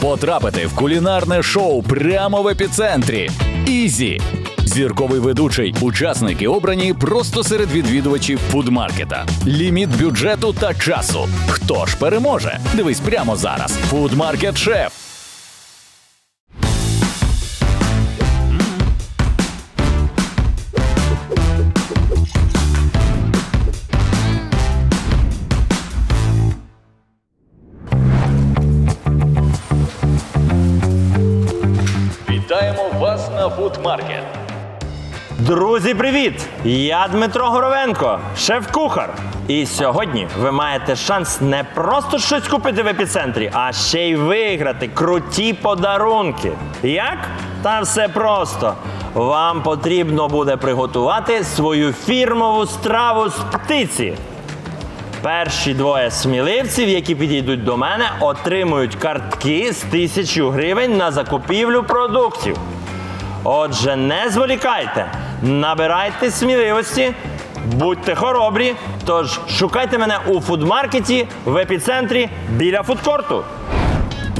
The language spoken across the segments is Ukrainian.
Потрапити в кулінарне шоу прямо в епіцентрі. Ізі. Зірковий ведучий, учасники обрані просто серед відвідувачів фудмаркета. Ліміт бюджету та часу. Хто ж переможе? Дивись прямо зараз. Фудмаркет Шеф. Друзі, привіт! Я Дмитро Горовенко, шеф-кухар. І сьогодні ви маєте шанс не просто щось купити в епіцентрі, а ще й виграти круті подарунки. Як? Та все просто. Вам потрібно буде приготувати свою фірмову страву з птиці. Перші двоє сміливців, які підійдуть до мене, отримують картки з тисячу гривень на закупівлю продуктів. Отже, не зволікайте, набирайте сміливості, будьте хоробрі. Тож шукайте мене у фудмаркеті в епіцентрі біля фудкорту.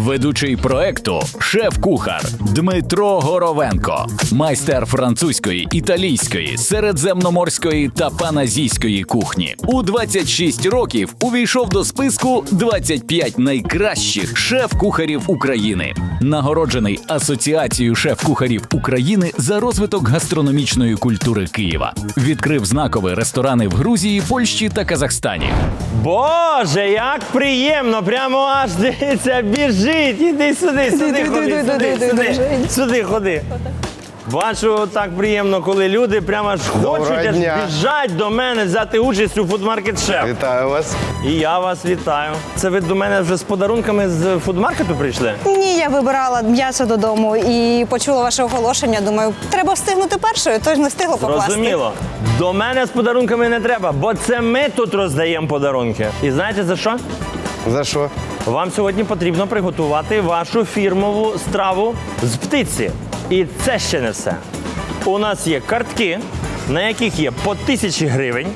Ведучий проекту шеф-кухар Дмитро Горовенко, майстер французької, італійської, середземноморської та паназійської кухні. У 26 років увійшов до списку 25 найкращих шеф-кухарів України. Нагороджений Асоціацією шеф-кухарів України за розвиток гастрономічної культури Києва. Відкрив знакові ресторани в Грузії, Польщі та Казахстані. Боже, як приємно! Прямо аж дивіться, біжить. Іди сюди, сюди, ходи, сюди, сюди, сюди ходи. Бачу, так приємно, коли люди прямо Доброго хочуть аж дня. біжать до мене взяти участь у фудмаркет шеф. Вітаю вас. І я вас вітаю. Це ви до мене вже з подарунками з фудмаркету прийшли? Ні, я вибирала м'ясо додому і почула ваше оголошення. Думаю, треба встигнути першою, тож не встигла покласти. Зрозуміло. До мене з подарунками не треба, бо це ми тут роздаємо подарунки. І знаєте за що? За що? Вам сьогодні потрібно приготувати вашу фірмову страву з птиці. І це ще не все. У нас є картки, на яких є по тисячі гривень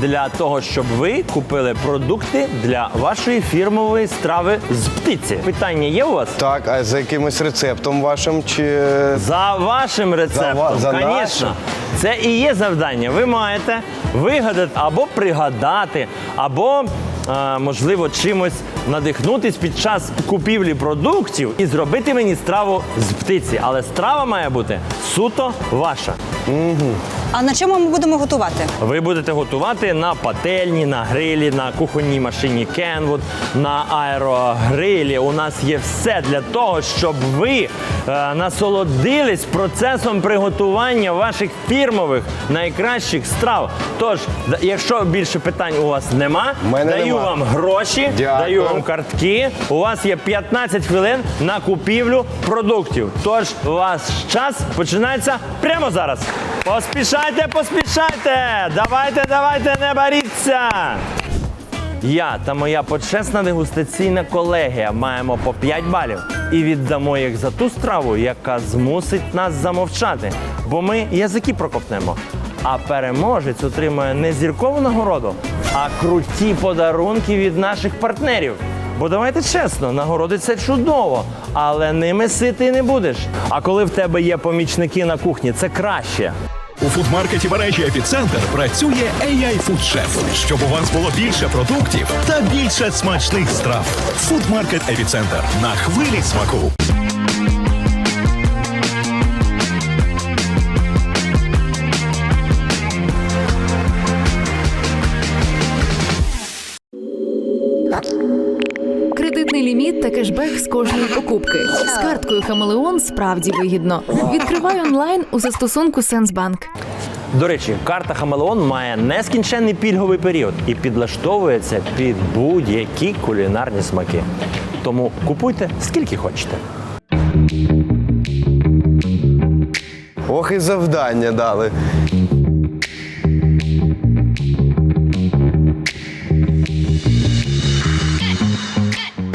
для того, щоб ви купили продукти для вашої фірмової страви з птиці. Питання є у вас? Так, а за якимось рецептом вашим чи. За вашим рецептом, За звісно. Це і є завдання. Ви маєте вигадати або пригадати, або е, можливо чимось надихнутись під час купівлі продуктів і зробити мені страву з птиці. Але страва має бути суто ваша. А на чому ми будемо готувати? Ви будете готувати на пательні, на грилі, на кухонній машині Kenwood, на аерогрилі. У нас є все для того, щоб ви е, насолодились процесом приготування ваших фірмових найкращих страв. Тож, якщо більше питань у вас нема, мене даю нема. вам гроші, Дякую. даю вам картки. У вас є 15 хвилин на купівлю продуктів. Тож ваш час починається прямо зараз. Поспішайте, поспішайте! Давайте, давайте, не боріться! Я та моя почесна дегустаційна колегія маємо по 5 балів і віддамо їх за ту страву, яка змусить нас замовчати, бо ми язики проковтнемо. А переможець отримує не зіркову нагороду, а круті подарунки від наших партнерів. Бо давайте чесно, нагороди це чудово, але ними ситий не будеш. А коли в тебе є помічники на кухні, це краще. У фудмаркеті мережі Епіцентр працює AI Food Chef, щоб у вас було більше продуктів та більше смачних страв. Фудмаркет Епіцентр на хвилі смаку. Карткою Хамелеон справді вигідно. Відкривай онлайн у застосунку Сенсбанк. До речі, карта Хамелеон має нескінченний пільговий період і підлаштовується під будь-які кулінарні смаки. Тому купуйте скільки хочете. Ох, і завдання дали.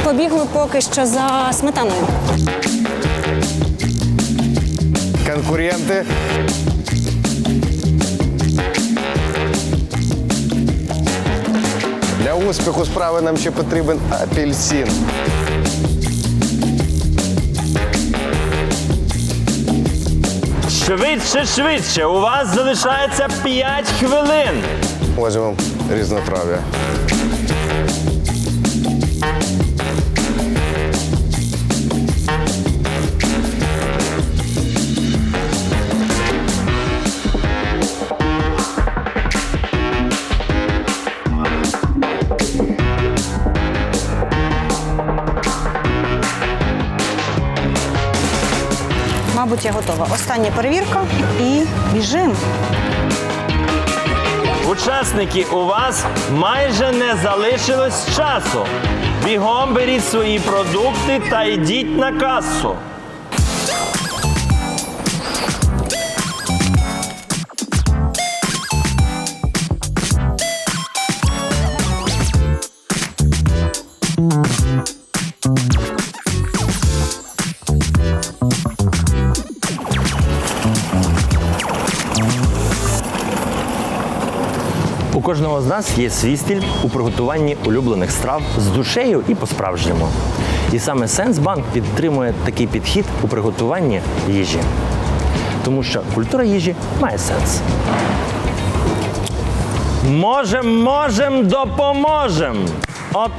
Побігли поки що за сметаною конкуренти. Для успіху справи нам ще потрібен апельсин. Швидше, швидше. У вас залишається 5 хвилин. Може вам. Мабуть, я готова. Остання перевірка і біжим. Учасники, у вас майже не залишилось часу. Бігом беріть свої продукти та йдіть на касу. Кожного з нас є свій стиль у приготуванні улюблених страв з душею і по-справжньому. І саме Сенсбанк підтримує такий підхід у приготуванні їжі. Тому що культура їжі має сенс. Можем, можем, допоможем. От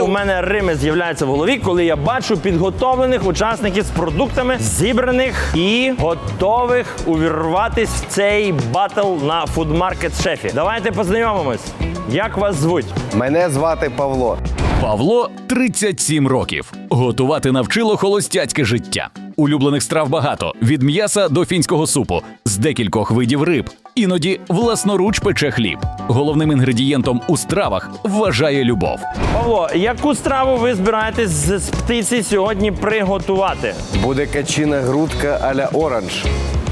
у мене рими з'являються в голові, коли я бачу підготовлених учасників з продуктами, зібраних і готових увірватись в цей батл на фудмаркет шефі. Давайте познайомимось. Як вас звуть? Мене звати Павло. Павло 37 років. Готувати навчило холостяцьке життя. Улюблених страв багато від м'яса до фінського супу, з декількох видів риб. Іноді власноруч пече хліб. Головним інгредієнтом у стравах вважає любов. Павло, яку страву ви збираєтесь з з птиці сьогодні приготувати? Буде качина грудка аля оранж.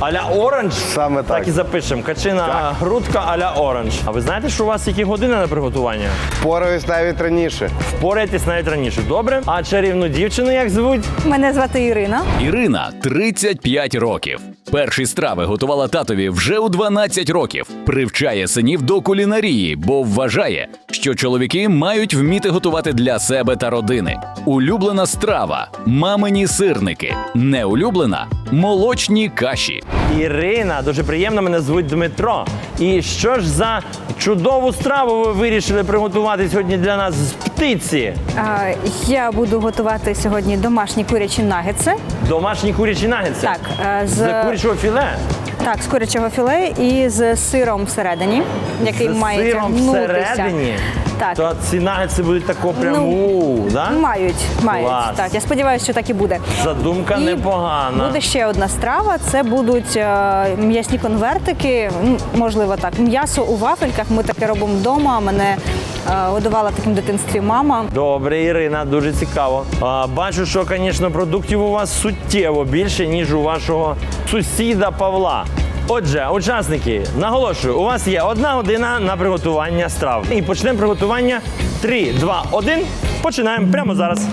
Аля оранж? Саме так. Так і запишемо. Качина грудка аля оранж. А ви знаєте, що у вас які години на приготування? Пораюсь навіть раніше. Впораєтесь навіть раніше. Добре? А чарівну дівчину як звуть? Мене звати Ірина. Ірина 35 років. Перші страви готувала татові вже у 12 років. Привчає синів до кулінарії, бо вважає, що чоловіки мають вміти готувати для себе та родини. Улюблена страва мамині сирники. Неулюблена молочні каші. Ірина, дуже приємно, мене звуть Дмитро. І що ж за чудову страву ви вирішили приготувати сьогодні для нас з птиці? А, я буду готувати сьогодні домашні курячі нагетси. Домашні курячі нагетси? Так, е, з- з курячого філе. Так, з курячого філе і з сиром всередині, який з має сиром тягнутися. всередині. Так. То ці нагетси будуть тако прямо, Ну, да? Мають, мають. Клас. Так, я сподіваюся, що так і буде. Задумка І непогана. Буде ще одна страва. Це будуть е, м'ясні конвертики. Можливо, так. М'ясо у вафельках. Ми таке робимо вдома. Мене е, годувала таким дитинстві мама. Добре, Ірина, дуже цікаво. А, бачу, що, звісно, продуктів у вас суттєво більше, ніж у вашого сусіда Павла. Отже, учасники, наголошую, у вас є одна година на приготування страв. І почнемо приготування 3, 2, 1. Починаємо прямо зараз.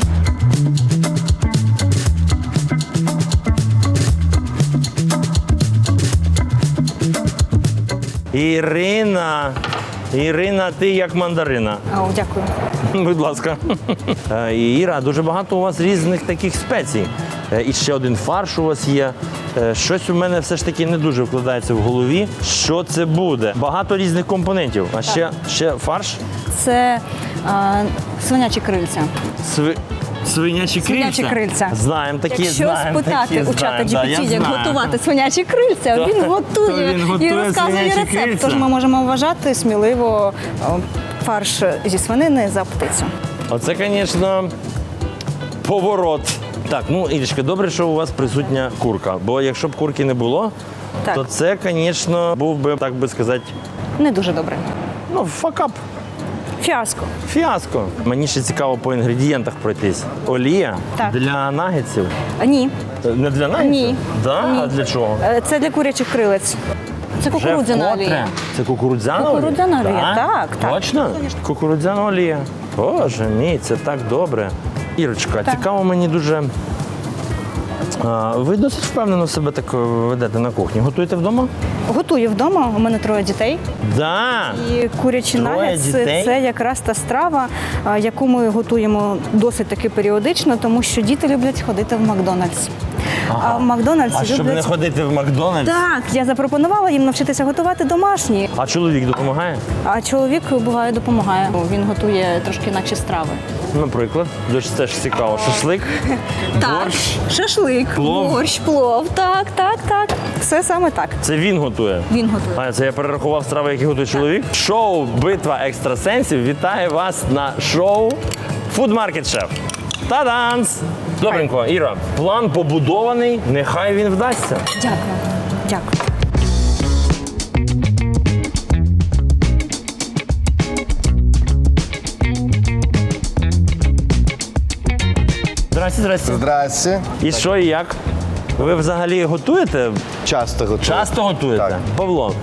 Ірина, Ірина, ти як мандарина. О, дякую. Будь ласка. Е, Іра, дуже багато у вас різних таких спецій. Е, І ще один фарш у вас є. Е, Щось у мене все ж таки не дуже вкладається в голові. Що це буде? Багато різних компонентів. А ще, ще фарш, Це е, свинячі крильця. сви... свинячі крильця. Свинячі крильця. Знаємо такі, Якщо знаємо спитати такі, у чата знаємо. Да, як знаю. готувати свинячі крильця, То- він то готує він і розказує рецепт. крильця. Тож ми можемо вважати сміливо фарш зі свинини за птицю. Оце, звісно, поворот. Так, ну Ірічка, добре, що у вас присутня курка. Бо якщо б курки не було, Так. то це, звісно, був би, так би сказати, Не дуже добре. ну, факап. Фіаско. Фіаско. Мені ще цікаво по інгредієнтах пройтись. Олія Так. для нагетсів. А, Ні, Е, Не для нагетсів? Ні. Да? Ні. А для чого? Е, це для курячих крилець. Це Вже кукурудзяна вкотре? олія. Це кукурудзяна олія? Кукурудзяна олія, так, так. Точно? Кукурудзяна олія. Боже мій, це так добре. Ірочка, Так. цікаво мені дуже. А, ви досить впевнено себе так е, ведете на кухні. Готуєте вдома? Готую вдома. У мене троє дітей. Да. І курячі Троє це якраз та страва, яку ми готуємо досить таки періодично, тому що діти люблять ходити в Макдональдс. А в Макдональдсі А щоб не ходити в Макдональдс? Так, я запропонувала їм навчитися готувати домашні. А чоловік допомагає? А чоловік буває допомагає. Він готує трошки інакші страви. Наприклад, дуже теж цікаво. Шашлик, борщ. шашлик, Плов? борщ, плов. Так, так, так. Все саме так. Це він готує. Він готує. А це я перерахував страви, які готує чоловік. Шоу Битва екстрасенсів вітає вас на шоу Food Market Chef. Та-данс! Добренько, Іра, план побудований, нехай він вдасться. Дякую. Дякую. Здрасте, здрасте. Здрасте. І що і як? Ви взагалі готуєте? Часто готую. Часто готуєте? Так. Павло,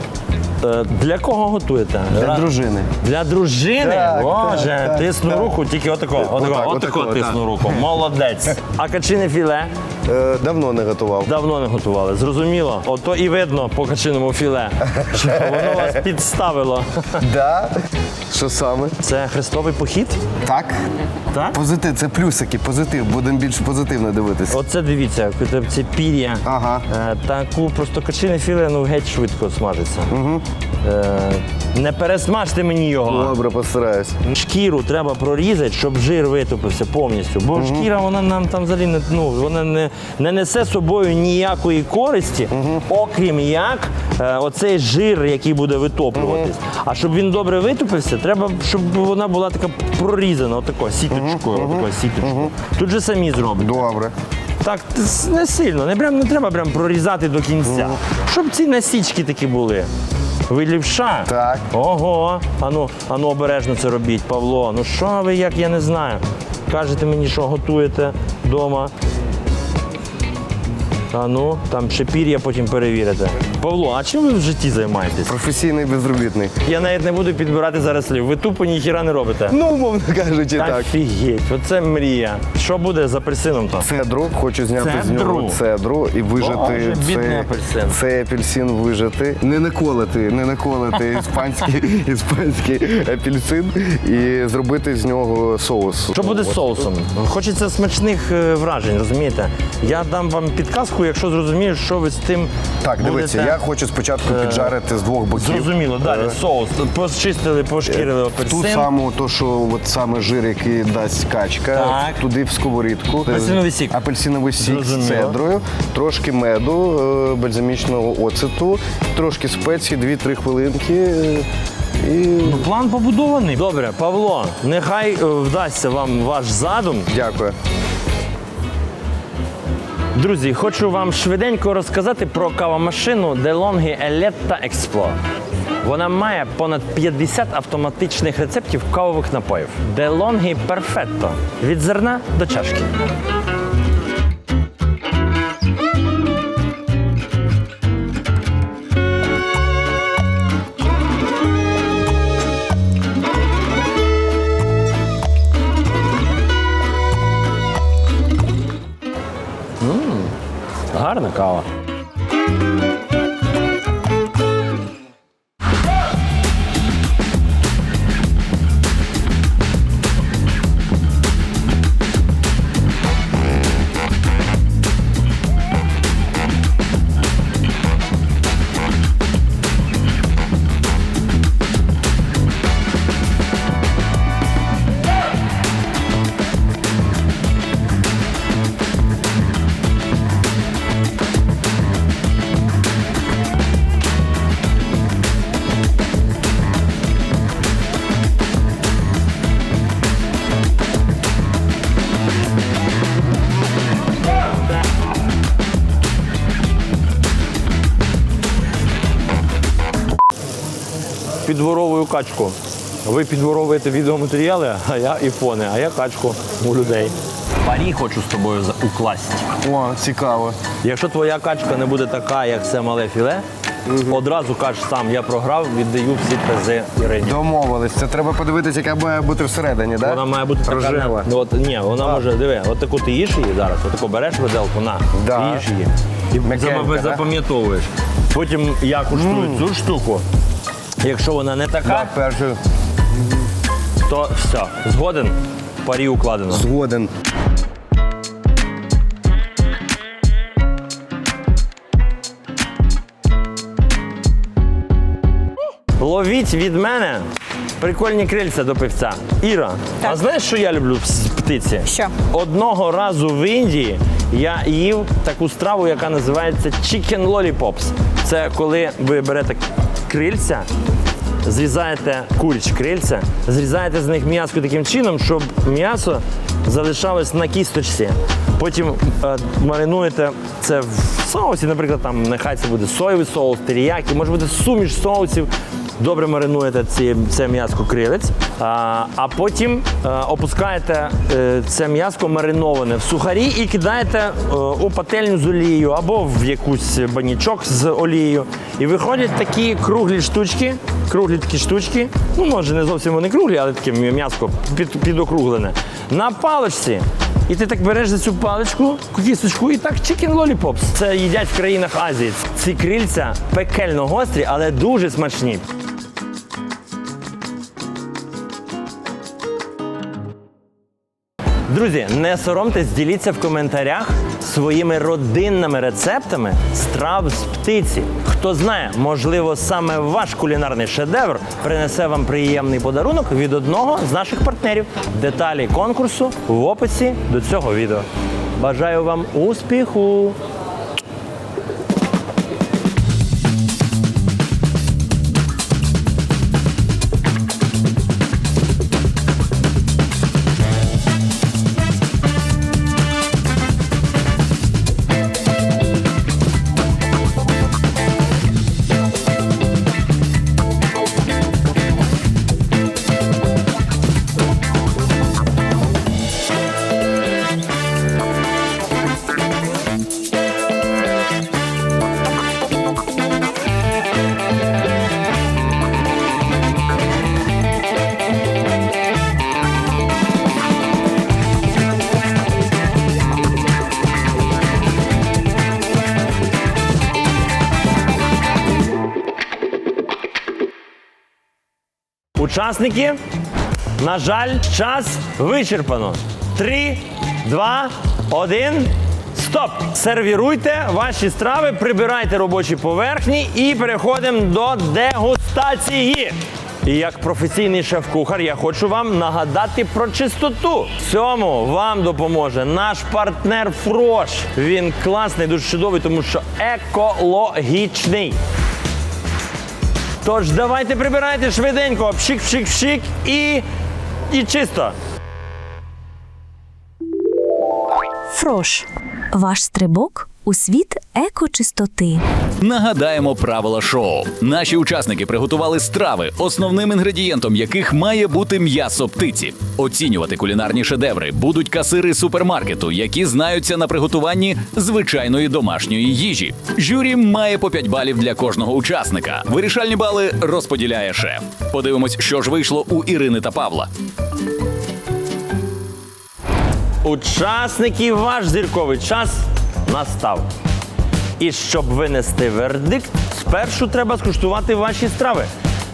е, для кого готуєте? Для Ра- дружини. Для дружини? Так, Боже, так, так, тисну так. руку, тільки отако, отако, отако, отако отако, тисну так. руку. Молодець. А качине філе Е, давно не готував. давно не готували. Зрозуміло. Ото і видно по качиному філе, що воно вас підставило. Да? Що саме? Це хрестовий похід? Так. Так? Позитив, це плюсики, позитив. Будемо більш позитивно дивитися. Оце дивіться, це пір'я. Ага. Е, Таку просто качине філе ну геть швидко смажиться. Угу. Е, не пересмажте мені його. Добре, постараюсь. Шкіру треба прорізати, щоб жир витопився повністю. Бо шкіра вона нам там взагалі не, ну, вона не, не несе собою ніякої користі, окрім як е, оцей жир, який буде витоплюватись. А щоб він добре витопився, треба, щоб вона була така прорізана, отако, сіточкою, отако, сіточкою. Тут же самі зроблять. Добре. Так, т- не сильно, не, прям, не треба прям прорізати до кінця. Щоб ці насічки такі були. Ви лівша? Так. Ого. Ану, ану обережно це робіть, Павло. Ну що ви, як я не знаю. Кажете мені, що готуєте вдома. А ну, там ще пір'я потім перевірите. Павло, а чим ви в житті займаєтесь? Професійний безробітний. Я навіть не буду підбирати зараз слів. Ви тупо ніхіра не робите. Ну, умовно кажучи, так. Офігеть, оце мрія. Що буде з апельсином там? Цедру, хочу зняти з Цедру? нього цедру і вижити Боже, бідний цей, апельсин. цей апельсин вижити. Не наколити, не наколити іспанський, іспанський апельсин і зробити з нього соус. Що буде з соусом? Хочеться смачних е, вражень, розумієте? Я дам вам підказку, якщо зрозумію, що ви з тим. Так, дивіться, будете- я хочу спочатку піджарити з двох боків. Зрозуміло, далі Е, соус. Почистили, пошкірили Ту апельсин. саму, то, що от саме жир, який дасть качка, Так. туди в сковорідку. Апельсиновий сік. Апельсиновий сік з Зрозуміло. цедрою, трошки меду, е, бальзамічного оцету, трошки спецій, 2-3 хвилинки. е, І Ну, План побудований. Добре, Павло, нехай е, вдасться вам ваш задум. дякую. Друзі, хочу вам швиденько розказати про кавомашину DeLonghi Eletta Explore. Вона має понад 50 автоматичних рецептів кавових напоїв. DeLonghi Perfetto. Від зерна до чашки. Là 高啊。Качку. Ви підворовуєте відеоматеріали, а я іфони, а я качку у людей. Парі хочу з тобою укласти. О, цікаво. Якщо твоя качка не буде така, як це мале філе, одразу кажеш сам, я програв, віддаю всі призи Ірині. Домовились. Це треба подивитися, яка має бути всередині, так? Вона має бути така. Рожева. Ну, От, ні, вона може, диви, от таку ти їш її зараз, от таку береш виделку, на, Да. і їш її. І М'якенька, зап- да? запам'ятовуєш. Потім я куштую цю штуку. Якщо вона не така, Так, то все, згоден, парі укладено. Згоден. Ловіть від мене прикольні крильця до пивця. Іра, а знаєш, що я люблю з птиці? Що? Одного разу в Індії я їв таку страву, яка називається Chicken Lollipops. Це коли ви берете крильця, зрізаєте куріч крильця, зрізаєте з них м'яско таким чином, щоб м'ясо залишалось на кісточці. Потім е, маринуєте це в соусі, наприклад, там нехай це буде соєвий соус, теріякі, може бути суміш соусів. Добре маринуєте ці, це м'яско крилець, а, а потім е, опускаєте е, це м'яско мариноване в сухарі і кидаєте е, у пательню з олією або в якусь банічок з олією. І виходять такі круглі штучки, круглі такі штучки. Ну, може, не зовсім вони круглі, але таке м'яско під, підокруглене. На паличці. І ти так береш за цю паличку, кісточку, і так chicken lollipops. Це їдять в країнах Азії. Ці крильця пекельно гострі, але дуже смачні. Друзі, не соромтесь, діліться в коментарях своїми родинними рецептами страв з птиці. Хто знає, можливо, саме ваш кулінарний шедевр принесе вам приємний подарунок від одного з наших партнерів. Деталі конкурсу в описі до цього відео. Бажаю вам успіху! Учасники, на жаль, час вичерпано. Три, два, один. Стоп! Сервіруйте ваші страви, прибирайте робочі поверхні і переходимо до дегустації. І як професійний шеф-кухар, я хочу вам нагадати про чистоту. Цьому вам допоможе наш партнер Фрош. Він класний, дуже чудовий, тому що екологічний. Тож давайте прибирайте швиденько, пшик-пшик-пшик і, і чисто. Фрош. Ваш стрибок у світ екочистоти. Нагадаємо правила шоу. Наші учасники приготували страви, основним інгредієнтом яких має бути м'ясо птиці. Оцінювати кулінарні шедеври будуть касири супермаркету, які знаються на приготуванні звичайної домашньої їжі. Жюрі має по 5 балів для кожного учасника. Вирішальні бали розподіляє шеф. Подивимось, що ж вийшло у Ірини та Павла. Учасники, ваш зірковий час настав. І щоб винести вердикт, спершу треба скуштувати ваші страви.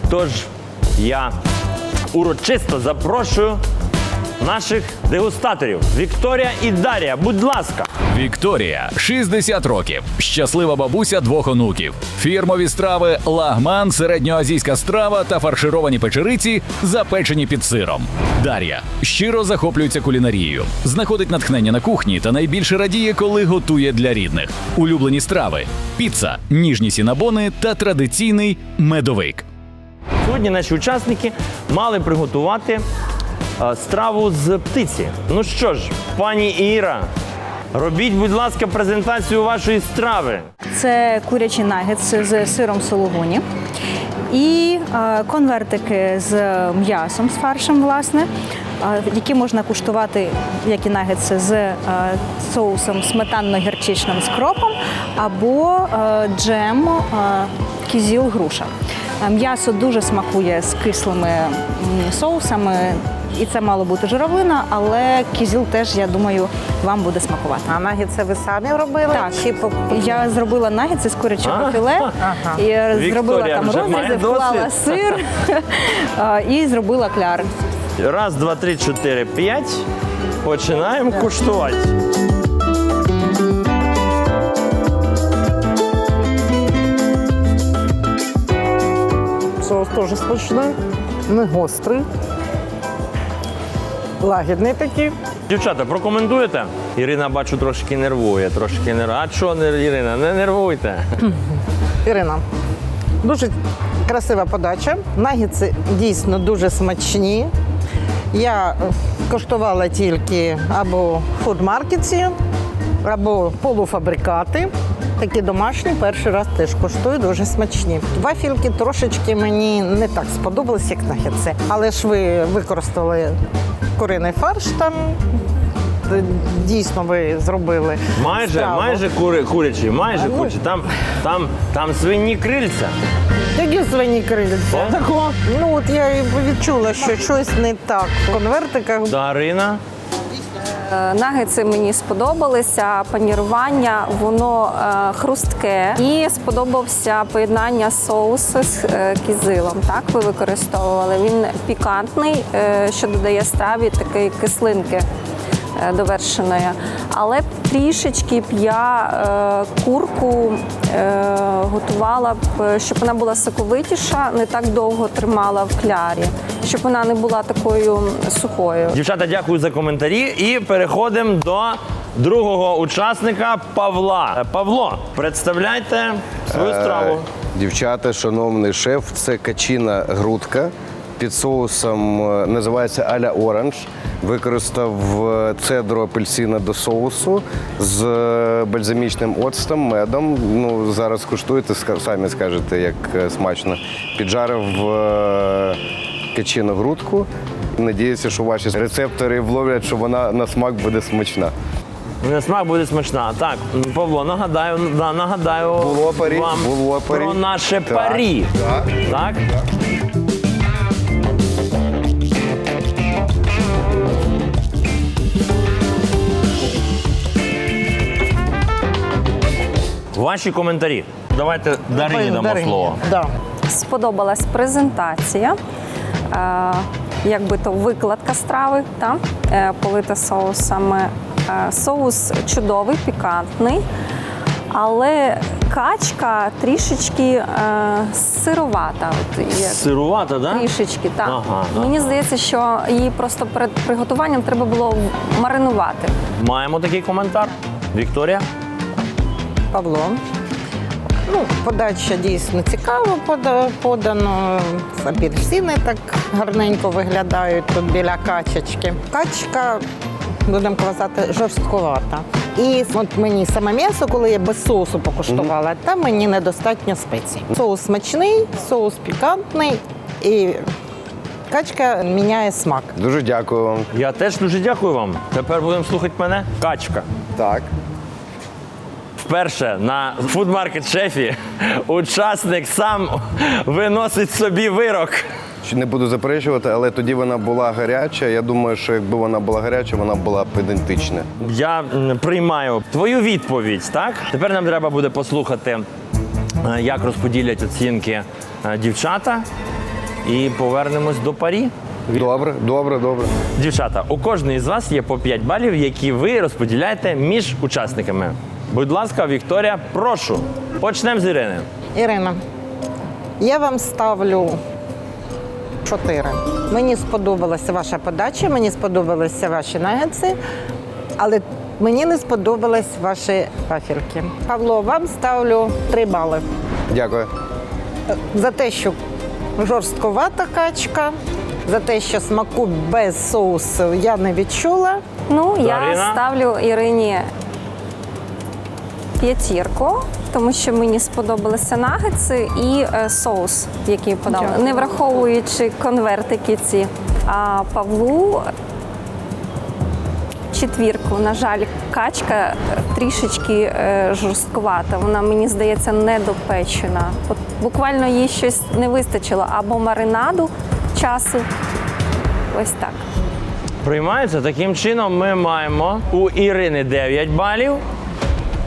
Тож я урочисто запрошую наших дегустаторів Вікторія і Дарія. Будь ласка. Вікторія 60 років, щаслива бабуся двох онуків. Фірмові страви лагман, середньоазійська страва та фаршировані печериці, запечені під сиром. Дар'я щиро захоплюється кулінарією, знаходить натхнення на кухні та найбільше радіє, коли готує для рідних. Улюблені страви: піца, ніжні сінабони та традиційний медовик. Сьогодні наші учасники мали приготувати е, страву з птиці. Ну що ж, пані Іра, робіть, будь ласка, презентацію вашої страви. Це курячі нагетси з сиром сулугуні. І е, конвертики з м'ясом, з фаршем, власне, е, які можна куштувати, як і нагетси, з е, соусом сметанно-гірчичним з кропом, або джем, кізіл, груша. М'ясо дуже смакує з кислими соусами, і це мало бути журавлина, але кізіл теж, я думаю, вам буде смакувати. А нагідці ви самі робили? Так, Чи по... я зробила нагідси з курячого А? філе Ага. і зробила Вікторія там вже має розрізи, вклала досвід. сир а, і зробила кляр. Раз, два, три, чотири, п'ять. Починаємо куштувати. Соус теж смачний, не гострий, лагідний такий. Дівчата, прокоментуєте? Ірина, бачу, трошки нервує, трошки нервує. А що, Ірина, не нервуйте. Ірина, дуже красива подача. Нагідці дійсно дуже смачні. Я коштувала тільки або в фудмаркеті, або полуфабрикати. Такі домашні, перший раз теж коштують, дуже смачні. Вафільки трошечки мені не так сподобались, як нагідці. Але ж ви використали куриний фарш там. Е, Дійсно, ви зробили Майже, страву. майже кури, курячі, майже ну. курячі. Там, там, там свині крильця. Які свині крильця? Так? Ну от я і відчула, що щось не так в конвертиках. Дарина. Е, Нагетси мені сподобалися, панірування, воно е, хрустке. І сподобався поєднання соусу з е, кізилом. Так, ви використовували. Він пікантний, що додає страві такої кислинки. Е, Довершеної, але трішечки б я е, курку е, готувала б, щоб вона була соковитіша, не так довго тримала в клярі, щоб вона не була такою сухою. Дівчата, дякую за коментарі. І переходимо до другого учасника Павла. Павло, представляйте свою страву. Дівчата, шановний шеф, це качина грудка під соусом е, називається Аля Оранж. Використав е, цедру апельсина до соусу з е, бальзамічним оцтом, медом. Ну, зараз куштуєте, самі скажете, як смачно. Піджарив качину грудку. Надіюся, що ваші рецептори вловлять, що вона на смак буде смачна. На смак буде смачна. Так, Павло, нагадаю, да, нагадаю Було парі, вам було парі. про наше Так, парі. так, Так? Ваші коментарі. Давайте Дарині дамо Дарині. слово. Да. сподобалась презентація, е, якби то викладка страви, та, е, полита соусами. Е, соус чудовий, пікантний, але качка трішечки е, сировата. От, є. Сирувата, так? Трішечки, так. Ага, ага. Мені здається, що її просто перед приготуванням треба було маринувати. Маємо такий коментар. Вікторія. Павло. Ну, подача дійсно цікаво подано. Апельсини так гарненько виглядають тут біля качечки. Качка, будемо казати, жорсткувата. І от мені саме м'ясо, коли я без соусу покуштувала, там мені недостатньо спецій. Соус смачний, соус пікантний і качка міняє смак. Дуже дякую вам. Я теж дуже дякую вам. Тепер будемо слухати мене. Качка. Так. Вперше на фудмаркет шефі учасник сам виносить собі вирок. Не буду заперечувати, але тоді вона була гаряча. Я думаю, що якби вона була гаряча, вона була б ідентична. Я приймаю твою відповідь. Так тепер нам треба буде послухати, е, як розподілять оцінки е, дівчата, і повернемось до парі. Добре, добре, добре. Дівчата, у кожної з вас є по 5 балів, які ви розподіляєте між учасниками. Будь ласка, Вікторія, прошу. Почнемо з Ірини. Ірина, я вам ставлю чотири. Мені сподобалася ваша подача, мені сподобалися ваші нагетси, але мені не сподобались ваші вафельки. Павло, вам ставлю три бали. Дякую. За те, що жорстковата качка, за те, що смаку без соусу я не відчула. Ну, Дарина? я ставлю Ірині п'ятірку, тому що мені сподобалися нагетси і е, соус, який подали, не враховуючи конвертики ці. А Павлу четвірку. На жаль, качка трішечки е, жорсткувата. Вона мені здається недопечена. От буквально їй щось не вистачило або маринаду часу. Ось так. Приймається таким чином. Ми маємо у Ірини 9 балів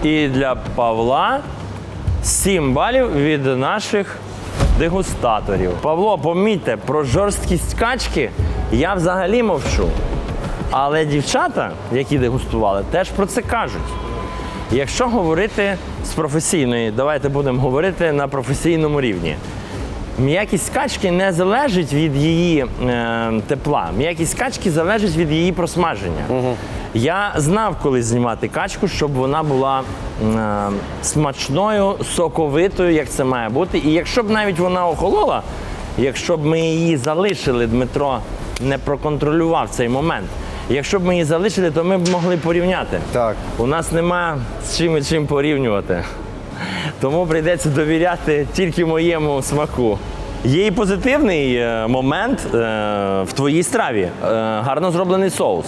і для Павла 7 балів від наших дегустаторів. Павло, помітьте, про жорсткість качки я взагалі мовчу. Але дівчата, які дегустували, теж про це кажуть. Якщо говорити з професійної, давайте будемо говорити на професійному рівні. М'якість качки не залежить від її е, тепла. М'якість качки залежить від її просмаження. Я знав, коли знімати качку, щоб вона була е, смачною, соковитою, як це має бути. І якщо б навіть вона охолола, якщо б ми її залишили, Дмитро не проконтролював цей момент. Якщо б ми її залишили, то ми б могли порівняти. Так. У нас нема з чим і чим порівнювати. Тому прийдеться довіряти тільки моєму смаку. Є і позитивний е, момент е, в твоїй страві. Е, гарно зроблений соус.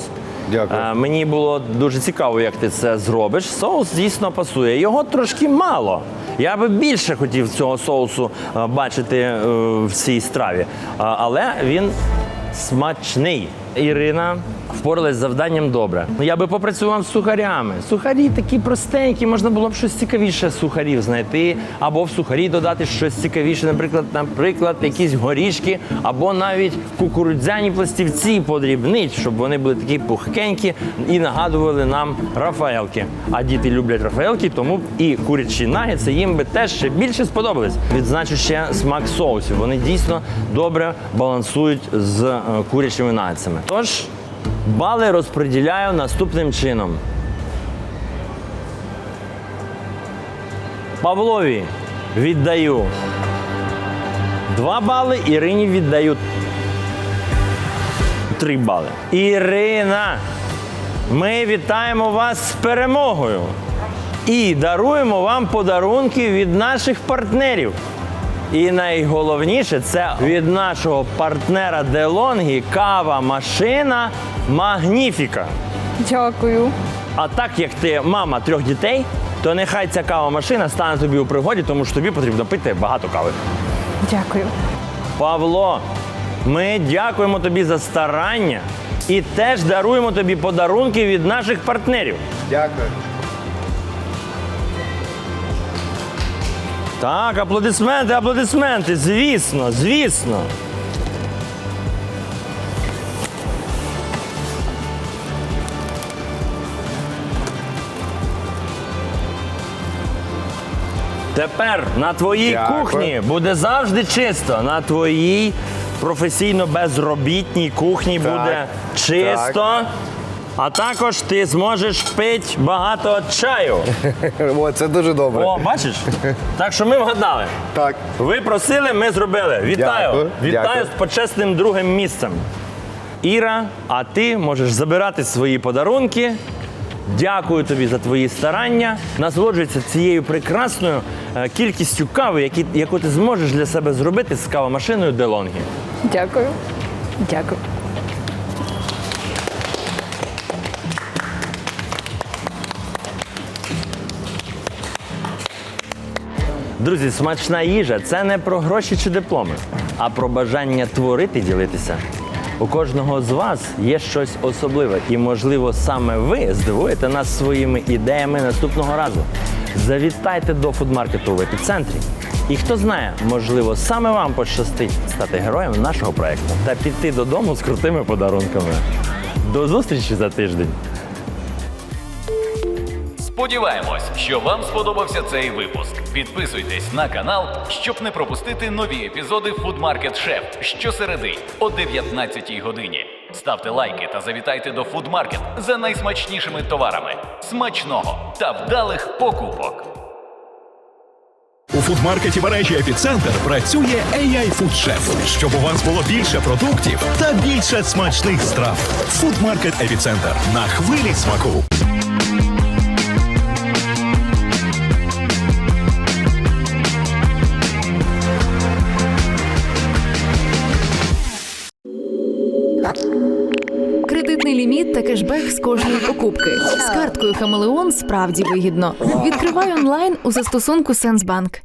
Дякую. Е, мені було дуже цікаво, як ти це зробиш. Соус дійсно пасує. Його трошки мало. Я би більше хотів цього соусу е, бачити е, в цій страві. Е, але він смачний. Ірина впоралась з завданням добре. Ну, Я би попрацював з сухарями. Сухарі такі простенькі, можна було б щось цікавіше сухарів знайти, або в сухарі додати щось цікавіше, наприклад, наприклад, якісь горішки, або навіть кукурудзяні пластівці подрібнить, щоб вони були такі пухкенькі і нагадували нам рафаелки. А діти люблять рафаелки, тому і курячі нагетси їм би теж ще більше сподобались. Відзначу ще смак соусів. Вони дійсно добре балансують з е, курячими нагетсами. Тож бали розподіляю наступним чином. Павлові віддаю 2 бали, Ірині віддаю 3 бали. Ірина, ми вітаємо вас з перемогою і даруємо вам подарунки від наших партнерів. І найголовніше це від нашого партнера Делонгі кава машина Магніфіка. Дякую. А так як ти мама трьох дітей, то нехай ця кава машина стане тобі у пригоді, тому що тобі потрібно пити багато кави. Дякую. Павло, ми дякуємо тобі за старання і теж даруємо тобі подарунки від наших партнерів. Дякую. Так, аплодисменти, аплодисменти. Звісно, звісно. Тепер на твоїй Дякую. кухні буде завжди чисто. На твоїй професійно безробітній кухні буде чисто. А також ти зможеш пити багато чаю. О, це дуже добре. О, бачиш? Так що ми вгадали. Так. Ви просили, ми зробили. Вітаю! Дякую, Вітаю дякую. з почесним другим місцем. Іра, а ти можеш забирати свої подарунки. Дякую тобі за твої старання. Насолоджуйся цією прекрасною е, кількістю кави, які, яку ти зможеш для себе зробити з кавомашиною DeLonghi. Дякую. Дякую. Друзі, смачна їжа це не про гроші чи дипломи, а про бажання творити, ділитися. У кожного з вас є щось особливе, і, можливо, саме ви здивуєте нас своїми ідеями наступного разу. Завітайте до фудмаркету в епіцентрі. І хто знає, можливо, саме вам пощастить стати героєм нашого проекту та піти додому з крутими подарунками. До зустрічі за тиждень! Сподіваємось, що вам сподобався цей випуск. Підписуйтесь на канал, щоб не пропустити нові епізоди Food Market Chef щосереди о 19 годині. Ставте лайки та завітайте до Food Market за найсмачнішими товарами. Смачного та вдалих покупок! У фудмаркеті мережі Епіцентр працює AI Food Chef, щоб у вас було більше продуктів та більше смачних страв. Фудмаркет Епіцентр на хвилі смаку. Кешбек з кожної покупки. З карткою Хамелеон справді вигідно. Відкривай онлайн у застосунку Сенсбанк.